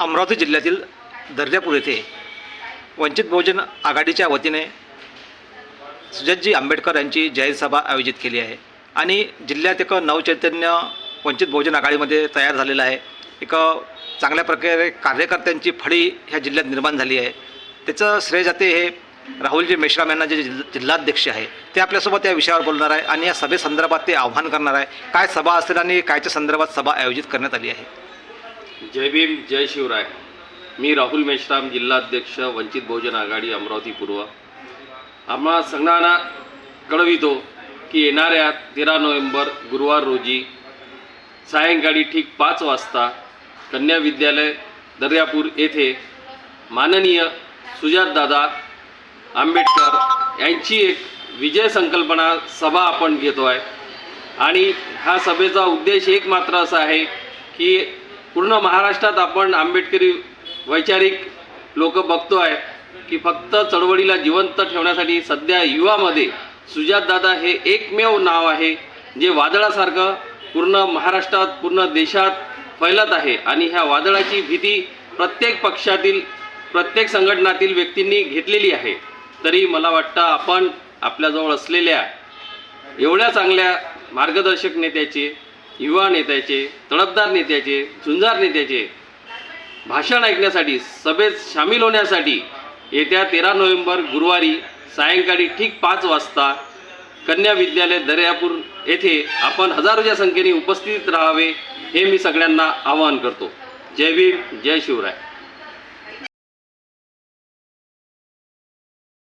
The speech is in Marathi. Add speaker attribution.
Speaker 1: अमरावती जिल्ह्यातील दर्जापूर येथे वंचित बहुजन आघाडीच्या वतीने सुजतजी आंबेडकर यांची जाहीर सभा आयोजित केली आहे. आणि जिल्ह्यात एक नवचैतन्य वंचित बहुजन आघाडीमध्ये तयार झालेलं आहे. एक चांगल्या प्रकारे कार्यकर्त्यांची फळी ह्या जिल्ह्यात निर्माण झाली आहे. त्याचं श्रेय जाते हे राहुलजी मेश्राम यांना जे जिल्हाध्यक्ष आहे ते आपल्यासोबत या विषयावर बोलणार आहे आणि या सभेसंदर्भात ते आव्हान करणार आहे. काय सभा असेल आणि कायच्या संदर्भात सभा आयोजित करण्यात आली आहे?
Speaker 2: जय भीम जय शिवराय. मी राहुल मेश्राम जिल्हाध्यक्ष वंचित बहुजन आघाडी अमरावती पूर्व. आम्हा सगळ्यांना कळवितो की येणाऱ्या तेरा नोव्हेंबर गुरुवार रोजी सायंकाळी ठीक पाच वाजता कन्या विद्यालय दर्यापूर येथे माननीय सुजातदादा आंबेडकर यांची एक विजय संकल्पना सभा आपण घेतो आहे आणि ह्या सभेचा उद्देश एक मात्र असा आहे की पूर्ण महाराष्ट्रात आपण आंबेडकरी वैचारिक लोक बघतो आहे की फक्त चळवळीला जिवंत ठेवण्यासाठी सध्या युवामध्ये सुजातदादा हे एकमेव नाव आहे जे वादळासारखं पूर्ण महाराष्ट्रात पूर्ण देशात फैलत आहे. आणि ह्या वादळाची भीती प्रत्येक पक्षातील प्रत्येक संघटनातील व्यक्तींनी घेतलेली आहे. तरी मला वाटतं आपण आपल्याजवळ असलेल्या एवढ्या चांगल्या मार्गदर्शक नेत्याचे युवा नेत्याचे तडफदार नेत्याचे झुंजार नेत्याचे. भाषण ऐकण्यासाठी सभेत सामील होण्यासाठी येत्या तेरा नोव्हेंबर गुरुवारी सायंकाळी ठीक पाच वाजता कन्या विद्यालय दर्यापूर येथे आपण हजारोच्या संख्येने उपस्थित राहावे हे मी सगळ्यांना आवाहन करतो. जय भीम जय शिवराय.